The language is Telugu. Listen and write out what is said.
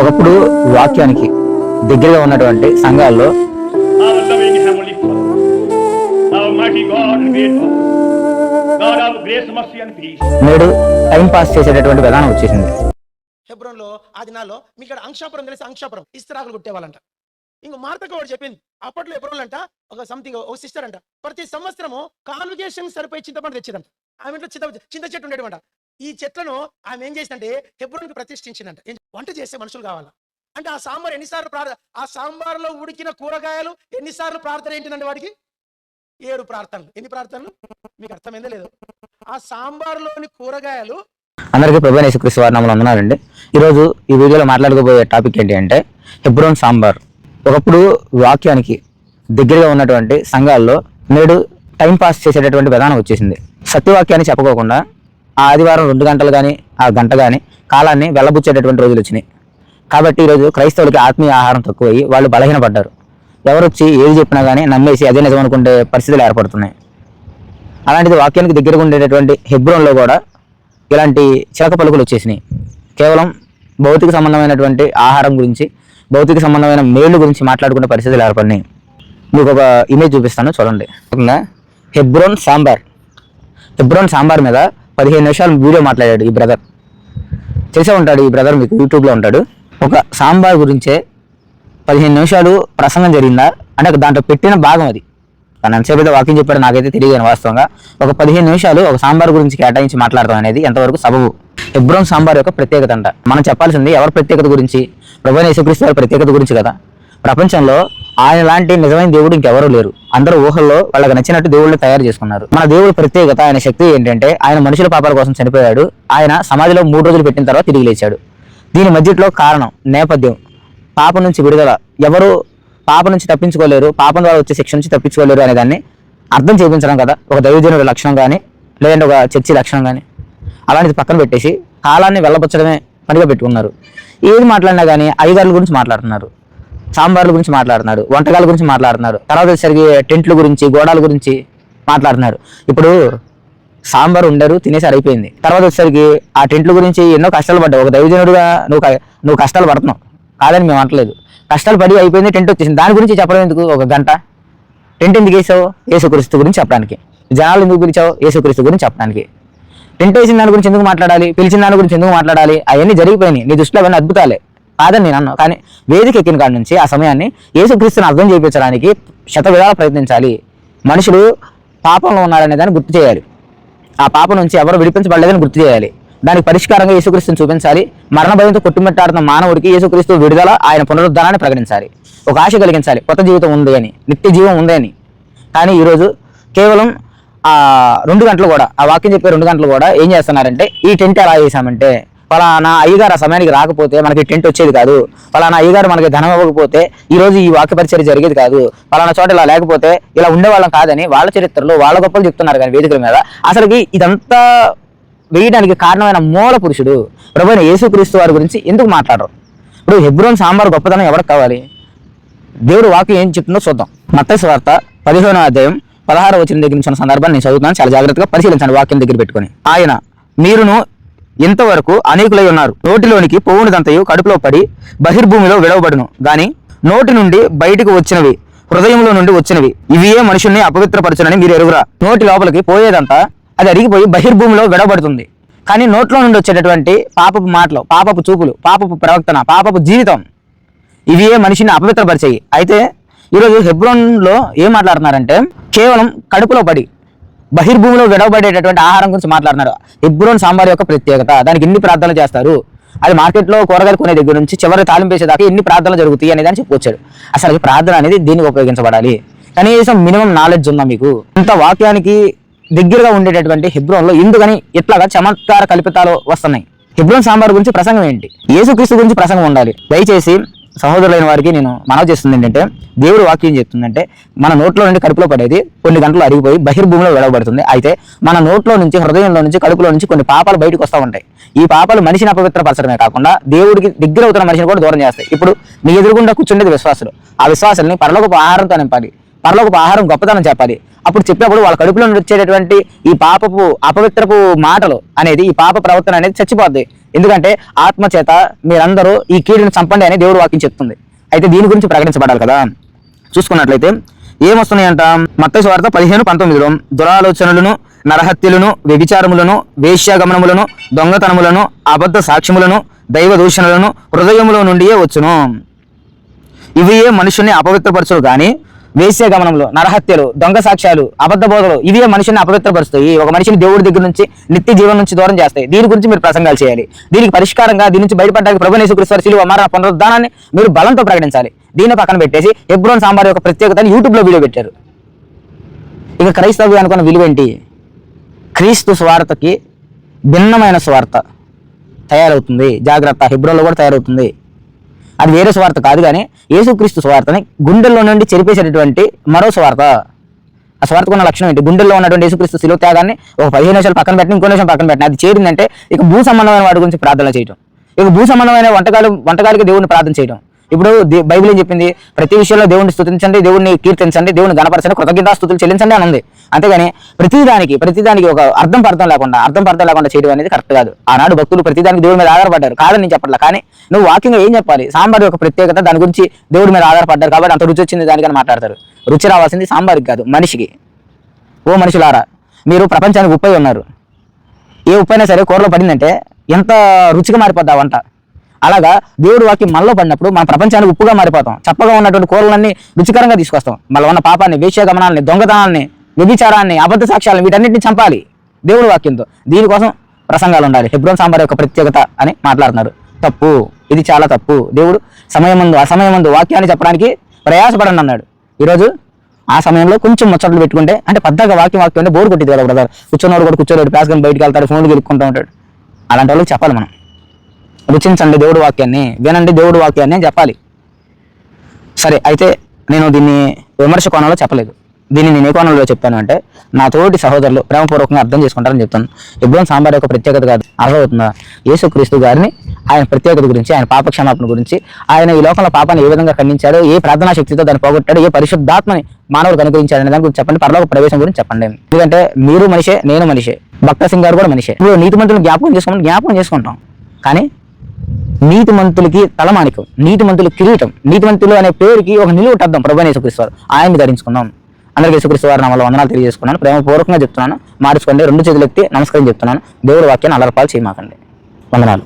ఒకప్పుడు వాక్యానికి దగ్గరగా ఉన్నటువంటి సంఘాల్లో. నేడు టైం పాస్ చేసేటటువంటి విధానం వచ్చేసింది. హెబ్రోన్లో ఆ దినాల్లో మీకు ఇక్కడ అంక్షాపురం తెలిసి అంక్షాపురం ఇస్త్రాకులు కుట్టేవాళ్ళంట. ఇంకో మార్తక వాడు చెప్పింది. అప్పట్లో హెబ్రోన్లు అంట ఒక సంథింగ్ ఒక సిస్టర్ అంట. ప్రతి సంవత్సరము కాన్వికేషన్ సరిపోయి చింతపండు తెచ్చేదంట. ఆమె ఇంట్లో చింత చింత చెట్టు ఉండేటంట ఈ చెట్లను ఆమె ఏం చేసిందంటే హెబ్రోన్కి ప్రతిష్ఠించిందంట. వంట చేసే మనుషులు కావాలా? అంటే ఆ సాంబార్ ఎన్నిసార్లు ప్రార్థన ఆ సాంబార్లో ఉడికిన కూరగాయలు ఎన్నిసార్లు ప్రార్థన ఏంటిదండి వాడికి? ఏడు ప్రార్థనలు. ఎన్ని ప్రార్థనలు? మీకు అర్థమైందో లేదు? ఆ సాంబార్లోని కూరగాయలు అందరికీ ప్రభు యేసుక్రీస్తు వారి నామములో అందనాలండి ఈరోజు ఈ వీడియోలో మాట్లాడుకోబోయే టాపిక్ ఏంటి అంటే హెబ్రోన్ సాంబార్. ఒకప్పుడు వాక్యానికి దగ్గరగా ఉన్నటువంటి సంఘాల్లో నేడు టైం పాస్ చేసేటటువంటి విధానం వచ్చేసింది. సత్యవాక్యాన్ని చెప్పుకోకుండా ఆ ఆదివారం రెండు గంటలు కానీ ఆ గంట కానీ కాలాన్ని వెళ్ళబుచ్చేటటువంటి రోజులు వచ్చినాయి. కాబట్టి ఈరోజు క్రైస్తవులకి ఆత్మీయ ఆహారం తక్కువయ్యి వాళ్ళు బలహీనపడ్డారు. ఎవరు వచ్చి ఏది చెప్పినా కానీ నమ్మేసి అదే నిజం అనుకుంటే పరిస్థితులు ఏర్పడుతున్నాయి. అలాంటిది వాక్యానికి దగ్గరగా ఉండేటటువంటి హెబ్రోన్లో కూడా ఇలాంటి చిలక పలుకులు వచ్చేసినాయి. కేవలం భౌతిక సంబంధమైనటువంటి ఆహారం గురించి భౌతిక సంబంధమైన మేలు గురించి మాట్లాడుకునే పరిస్థితులు ఏర్పడినాయి. మీకు ఒక ఇమేజ్ చూపిస్తాను చూడండి. హెబ్రోన్ సాంబార్. హెబ్రోన్ సాంబార్ మీద పదిహేను నిమిషాలు వీడియో మాట్లాడాడు ఈ బ్రదర్ తెలిసే ఉంటాడు ఈ బ్రదర్ మీకు యూట్యూబ్లో ఉంటాడు. ఒక సాంబార్ గురించే పదిహేను నిమిషాలు ప్రసంగం జరిగిందా? అంటే దాంట్లో పెట్టిన భాగం అది. తను ఎంతసేపు అయితే వాకింగ్ చెప్పాడు నాకైతే తెలియదు వాస్తవంగా ఒక పదిహేను నిమిషాలు ఒక సాంబార్ గురించి కేటాయించి మాట్లాడతాం అనేది ఎంతవరకు సబబు. హెబ్రోన్ సాంబార్ యొక్క ప్రత్యేకత అంట. మనం చెప్పాల్సింది ఎవరి ప్రత్యేకత గురించి? ప్రభు యేసుక్రీస్తు వారి ప్రత్యేకత గురించి కదా. ప్రపంచంలో ఆయన లాంటి నిజమైన దేవుడు ఇంకెవరూ లేరు. అందరూ ఊహల్లో వాళ్ళకి నచ్చినట్టు దేవుళ్ళు తయారు చేసుకున్నారు. మన దేవుడి ప్రత్యేకత ఆయన శక్తి ఏంటంటే ఆయన మనుషుల పాపాల కోసం చనిపోయాడు. ఆయన సమాధిలో మూడు రోజులు పెట్టిన తర్వాత తిరిగి లేచాడు. దీని మధ్యలో కారణం నేపథ్యం. పాపం నుంచి విడుదల. ఎవరు పాపం నుంచి తప్పించుకోలేరు పాపం ద్వారా వచ్చే శిక్ష నుంచి తప్పించుకోలేరు అనే దాన్ని అర్థం చేయించడం కదా ఒక దైవజనుడి లక్షణం కానీ లేదంటే ఒక చర్చి లక్షణం కానీ అలాంటిది పక్కన పెట్టేసి కాలాన్ని వెళ్ళబుచ్చడమే పనిగా పెట్టుకున్నారు. ఏది మాట్లాడినా కానీ అయ్యగారుల గురించి మాట్లాడుతున్నారు. సాంబార్ల గురించి మాట్లాడుతున్నాడు వంటకాల గురించి మాట్లాడుతున్నాడు తర్వాత వచ్చేసరికి టెంట్ల గురించి గోడాల గురించి మాట్లాడుతున్నారు ఇప్పుడు సాంబార్ ఉండరు తినేసారి అయిపోయింది తర్వాత వచ్చేసరికి ఆ టెంట్ల గురించి ఎన్నో కష్టాలు పడ్డావు. ఒక దైవజనుడుగా నువ్వు నువ్వు కష్టాలు పడుతున్నావు. కాదని మేము అంటలేదు కష్టాలు పడి అయిపోయింది టెంట్ వచ్చేసింది. దాని గురించి చెప్పడం ఎందుకు? ఒక గంట. టెంట్ ఎందుకు వేసావు? యేసుక్రీస్తు గురించి చెప్పడానికి. జనాలు ఎందుకు పిలిచావు? యేసుక్రీస్తు గురించి చెప్పడానికి. టెంట్ వేసిన దాని గురించి ఎందుకు మాట్లాడాలి? పిలిచిన దాని గురించి ఎందుకు మాట్లాడాలి? అవన్నీ జరిగిపోయినాయి. నీ దృష్టిలో అవన్నీ అద్భుతాలే. కాదని నేను అన్నా. కానీ వేదిక ఎక్కిన కాడి నుంచి ఆ సమయాన్ని యేసుక్రీస్తుని అర్థం చేయించడానికి శత విధాలు ప్రయత్నించాలి. మనుషులు పాపంలో ఉన్నారనే దాన్ని గుర్తు చేయాలి. ఆ పాప నుంచి ఎవరు విడిపించబడలేదని గుర్తు చేయాలి. దానికి పరిష్కారంగా యేసుక్రీస్తుని చూపించాలి. మరణ భయంతో కొట్టుమిట్టాడుతున్న మానవుడికి యేసుక్రీస్తు విడుదల ఆయన పునరుద్ధరణని ప్రకటించాలి. ఒక ఆశ కలిగించాలి. కొత్త జీవితం ఉంది అని నిత్య జీవం ఉంది అని. కానీ ఈరోజు కేవలం ఆ రెండు గంటలు కూడా ఆ వాక్యం చెప్పే రెండు గంటలు కూడా ఏం చేస్తున్నారంటే ఈ టెంట్ ఎలా చేశామంటే ఫలానా అయ్యగారు ఆ సమయానికి రాకపోతే మనకి టెంట్ వచ్చేది కాదు. ఫలానా అయ్యగారు మనకి ధనం ఇవ్వకపోతే ఈ రోజు ఈ వాక్య పరిచయం జరిగేది కాదు. ఫలానా చోట ఇలా లేకపోతే ఇలా ఉండేవాళ్ళం కాదని వాళ్ళ చరిత్రలో వాళ్ళ గొప్పలు చెప్తున్నారు కానీ వేదికల మీద. అసలుకి ఇదంతా వేయడానికి కారణమైన మూల పురుషుడు ప్రభుత్వ యేసుక్రీస్తు వారి గురించి ఎందుకు మాట్లాడరు? ఇప్పుడు హెబ్రోన్ సాంబార్ గొప్పతనం ఎవరికి కావాలి? దేవుడు వాక్యం ఏం చెప్తుందో చూద్దాం. మత్తయి వార్త పదిహేనో అధ్యాయం పదహారు వచ్చిన దగ్గర నుంచి సందర్భాన్ని నేను చదువుతున్నాను. చాలా జాగ్రత్తగా పరిశీలించండి వాక్యం దగ్గర పెట్టుకొని. ఆయన మీరును ఇంతవరకు అనేకులై ఉన్నారు. నోటిలోనికి పోవునిదంతయు కడుపులో పడి బహిర్భూమిలో విడవబడును. గాని నోటి నుండి బయటకు వచ్చినవి హృదయంలో నుండి వచ్చినవి ఇవియే మనుషుల్ని అపవిత్రపరచునని మీరు ఎరుగురా. నోటి లోపలికి పోయేదంతా అది అరిగిపోయి బహిర్భూమిలో విడవబడుతుంది. కానీ నోట్లో నుండి వచ్చేటటువంటి పాపపు మాటలు పాపపు చూపులు పాపపు ప్రవర్తన పాపపు జీవితం ఇవి ఏ మనిషిని అపవిత్రపరిచాయి. అయితే ఈరోజు హెబ్రోన్లో ఏం మాట్లాడుతున్నారంటే కేవలం కడుపులో పడి బహిర్భూమిలో విడవబడేటటువంటి ఆహారం గురించి మాట్లాడుతున్నారు. హెబ్రోన్ సాంబార్ యొక్క ప్రత్యేకత దానికి ఎన్ని ప్రార్థనలు చేస్తారు? అది మార్కెట్లో కూరగాయలు కొనే దగ్గర నుంచి చివరి తాలింపు వేసేదాకా ఎన్ని ప్రార్థనలు జరుగుతాయి అనేది అని చెప్పుకొచ్చాడు. అసలు ప్రార్థన అనేది దీనికి ఉపయోగించబడాలి? కనీసం మినిమం నాలెడ్జ్ ఉందా మీకు? ఇంత వాక్యానికి దగ్గరగా ఉండేటటువంటి హిబ్రోన్లో ఎందుకని ఇట్లాగా చమత్కార కల్పితాలు వస్తున్నాయి? హిబ్రోన్ సాంబార్ గురించి ప్రసంగం ఏంటి? యేసుక్రీస్తు గురించి ప్రసంగం ఉండాలి. దయచేసి సహోదరులైన వారికి నేను మనవి చేస్తుంది ఏంటంటే దేవుడు వాక్యం చెప్తుందంటే మన నోట్లో నుండి కడుపులో పడేది కొన్ని గంటలు అరిగిపోయి బహిర్భూమిలో విడవబడుతుంది అయితే మన నోట్లో నుంచి హృదయంలో నుంచి కడుపులో నుంచి కొన్ని పాపాలు బయటకు వస్తూ ఉంటాయి. ఈ పాపాలు మనిషిని అపవిత్రపరచడమే కాకుండా దేవుడికి దగ్గర అవుతున్న మనిషిని కూడా దూరం చేస్తాయి. ఇప్పుడు మీ ఎదురుగుండా కూర్చుండేది విశ్వాసులు. ఆ విశ్వాసాలని పరలోకపు ఆహారంతో నింపాలి. పరలోకపు ఆహారం గొప్పతనం చెప్పాలి. అప్పుడు చెప్పినప్పుడు వాళ్ళ కడుపులో వచ్చేటటువంటి ఈ పాపపు అపవిత్రపు మాటలు అనేది ఈ పాప ప్రవర్తన అనేది చచ్చిపోద్ది. ఎందుకంటే ఆత్మ చేత మీరందరూ ఈ కీడుని చంపండి అని దేవుడు వాక్యం చెప్తుంది. అయితే దీని గురించి ప్రకటించబడాలి కదా. చూసుకున్నట్లయితే ఏమొస్తున్నాయంట? మత్త వార్త పదిహేను పంతొమ్మిదిలో దురాలోచనలను నరహత్యలను వ్యభిచారములను వేశ్యాగమనములను దొంగతనములను అబద్ధ సాక్ష్యములను దైవ దూషణలను హృదయములో నుండియే వచ్చును. ఇవియే మనుషుల్ని అపవిత్రపరచులు కానీ వేశ్య గమనంలో నరహత్యలు దొంగ సాక్ష్యాలు అబద్ధ బోధలు ఇవే మనిషిని అపవిత్రపరుస్తాయి. ఒక మనిషిని దేవుడి దగ్గర నుంచి నిత్య జీవనం నుంచి దూరం చేస్తాయి. దీని గురించి మీరు ప్రసంగాలు చేయాలి. దీనికి పరిష్కారంగా దీని నుంచి బయటపడడానికి ప్రభు నేసుకృష్ణ శిలువ మరణ పునరుద్ధానాన్ని మీరు బలంతో ప్రకటించాలి. దీన్ని పక్కన పెట్టేసి ఎబ్రోన్ సాంబార్ యొక్క ప్రత్యేకతను యూట్యూబ్లో వీడియో పెట్టారు. ఇక క్రైస్తవ్యం అనుకున్న విలువ ఏంటి? క్రీస్తు స్వార్థకి భిన్నమైన స్వార్థ తయారవుతుంది. జాగ్రత్త హిబ్రోలో కూడా తయారవుతుంది. అది వేరే స్వార్థ కాదు కానీ యేసుక్రీస్తు స్వార్థని గుండెల్లో నుండి చెరిపేసేటటువంటి మరో స్వార్థ ఆ స్వార్థకు ఉన్న లక్షణం ఏంటి? గుండెల్లో ఉన్నటువంటి యేసుక్రీస్తు శిలో త్యాగాన్ని ఒక పదిహేను నిమిషాలు పక్కన పెట్టిన ఇంకో నిమిషం పక్కన పెట్టిన. అది చేరిందంటే ఇక భూ సంబంధమైన వాటి గురించి ప్రార్థన చేయడం ఇక భూ సంబంధమైన వంటకాలు వంటకాలకి దేవుడిని ప్రార్థన చేయడం ఇప్పుడు బైబిల్ ఏం చెప్పింది? ప్రతి విషయంలో దేవుడిని స్థుతించండి దేవుడిని కీర్తించండి దేవుని గణపరచండి కృతజ్ఞత స్థుతులు చెల్లించండి అని ఉంది అంతేగాని ప్రతిదానికి ప్రతిదానికి ఒక అర్థం పర్థం లేకుండా అర్థం పర్థం లేకుండా చేయడం అనేది కరెక్ట్ కాదు. ఆనాడు భక్తులు ప్రతిదానికి దేవుడి మీద ఆధారపడ్డారు. కాదని నేను చెప్పట్లా. కానీ నువ్వు వాక్యంగా ఏం చెప్పాలి? సాంబార్ యొక్క ప్రత్యేకత దాని గురించి దేవుడి మీద ఆధారపడ్డారు కాబట్టి అంత రుచి వచ్చింది దానికని మాట్లాడతారు. రుచి రావాల్సింది సాంబార్కి కాదు మనిషికి. ఓ మనుషులారా మీరు ప్రపంచానికి ఉప్పై ఉన్నారు. ఏ ఉప్పు అయినా సరే కూరలో పడిందంటే ఎంత రుచిగా మారిపోద్దా వంట? అలాగా దేవుడు వాక్యం మనలో పడినప్పుడు మన ప్రపంచానికి ఉప్పుగా మారిపోతాం. చప్పగా ఉన్నటువంటి కూరలన్నీ రుచికరంగా తీసుకొస్తాం. మళ్ళీ ఉన్న పాపాన్ని వేశ్యగమనాన్ని దొంగతనాన్ని వ్యభిచారాన్ని అబద్ధ సాక్ష్యాలను వీటన్నిటిని చంపాలి దేవుడు వాక్యంతో. దీనికోసం ప్రసంగాలు ఉండాలి. హెబ్రోన్ సాంబార్ యొక్క ప్రత్యేకత అని మాట్లాడుతున్నారు. తప్పు. ఇది చాలా తప్పు. దేవుడు సమయం ముందు అసమయం ముందు వాక్యాన్ని చెప్పడానికి ప్రయాసపడండి అన్నాడు. ఈరోజు ఆ సమయంలో కొంచెం ముచ్చట్లు పెట్టుకుంటే అంటే పెద్దగా వాక్యం వాక్యం అంటే బోర్ కొట్టింది కదా బ్రదర్. కూర్చున్నవాడు కూడా కూర్చోలేడు ప్యాస్కొని బయటకు వెళ్తాడు ఫోన్లు గెలుక్కుంటూ ఉంటాడు. అలాంటి వాళ్ళకి చెప్పాలి మనం. రుచించండి దేవుడు వాక్యాన్ని వినండి దేవుడు వాక్యాన్ని చెప్పాలి. సరే అయితే నేను దీన్ని విమర్శ కోణంలో చెప్పలేదు. దీన్ని నేను ఏ కోణంలో చెప్పాను అంటే నా తోటి సహోదరులు ప్రేమపూర్వకంగా అర్థం చేసుకుంటారని చెప్తాను. ఇబ్బంది సాంబార్ యొక్క ప్రత్యేకత కాదు అర్థమవుతుందా? యేసుక్రీస్తు గారిని ఆయన ప్రత్యేకత గురించి ఆయన పాప క్షమాపణ గురించి ఆయన ఈ లోకంలో పాపాన్ని ఏ విధంగా ఖండించాడో ఏ ప్రార్థనా శక్తితో దాన్ని పోగొట్టాడు ఏ పరిశుద్ధాత్మని మానవుడు అనుగ్రహించాడు అనే దాని గురించి చెప్పండి. పరలోక ప్రవేశం గురించి చెప్పండి. ఎందుకంటే మీరు మనిషే నేను మనిషే భక్త సింగ్ గారు కూడా మనిషే. ఇప్పుడు నీతిమంతులు జ్ఞాపకం చేసుకోమని జ్ఞాపకం చేసుకుంటాం. కానీ నీతి నీతిమంతులకి తలమానికం నీతిమంతులు కిరీటం. నీతిమంతులు అనే పేరుకి ఒక నిలువు అర్థం ప్రభుని యేసుక్రీస్తువారు. ఆయన్ని ధరించుకుందాం అందరికీ యేసుక్రీస్తు వారి నామలో వందనాలు తెలియజేసుకున్నాను. ప్రేమపూర్వకంగా చెప్తున్నాను. మార్చుకోండి. రెండు చేతులు ఎత్తి నమస్కారం చెప్తున్నాను. దేవుడి వాక్యాన్ని అలరపాలు చేయమాకండి. వందనాలు.